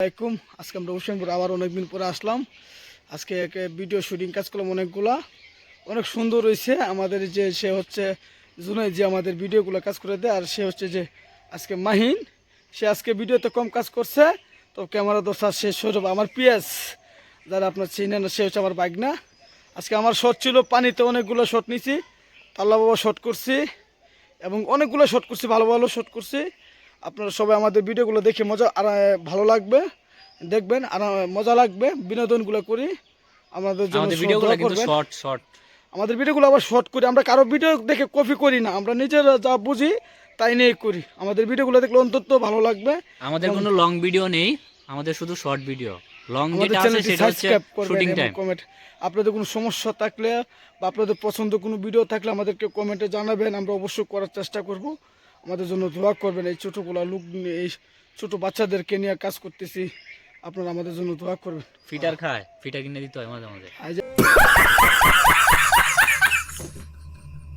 আলাইকুম। আজকে আমরা হোসেনপুর আবার অনেকদিন পরে আসলাম। আজকে ভিডিও শুটিং কাজ করলাম অনেকগুলা। অনেক সুন্দর হয়েছে আমাদের যে সে হচ্ছে জুনাই যে আমাদের ভিডিওগুলো কাজ করে দেয়, আর সে হচ্ছে যে আজকে মাহিন। সে আজকে ভিডিওতে কম কাজ করছে। তো ক্যামেরা দোষা সে সৌরভ, আমার পিএস, যারা আপনার চিনে না সে হচ্ছে আমার বাইক না আজকে আমার শট ছিল, পানিতে অনেকগুলো শট নিছি। তাল্লা বাবা শট করছি, এবং অনেকগুলো শট করছি, ভালো ভালো শট করছি। আপনারা সবাই আমাদের ভিডিওগুলো দেখে মজা আর ভালো লাগবে। দেখবেন আর মজা লাগবে। বিনোদনগুলো করি। আমাদের জন্য ভিডিওগুলো কিন্তু শর্ট শর্ট আমাদের ভিডিওগুলো আবার শর্ট করি। আমরা কারও ভিডিও দেখে কপি করি না। আমরা নিজেরা যা বুঝি তাই নিয়ে করি। আমাদের ভিডিওগুলো দেখলে অন্তত ভালো লাগবে। আমাদের কোনো লং ভিডিও নেই। আমাদের শুধু শর্ট ভিডিও লং যেটা আছে সেটা হচ্ছে শুটিং টাইম কমেন্ট আপনাদের কোনো সমস্যা থাকলে বা আপনাদের পছন্দ কোনো ভিডিও থাকলে আমাদেরকে কমেন্টে জানাবেন। আমরা অবশ্যই করার চেষ্টা করব। আমাদের জন্য দোয়া করবেন এই ছোটোগুলা লোক নিয়ে এই ছোটো বাচ্চাদেরকে নিয়ে কাজ করতেছি। আপনারা আমাদের জন্য দোয়া করবেন। ফিটার খায় ফিটার কিনে দিতে হয় মাঝে মাঝে।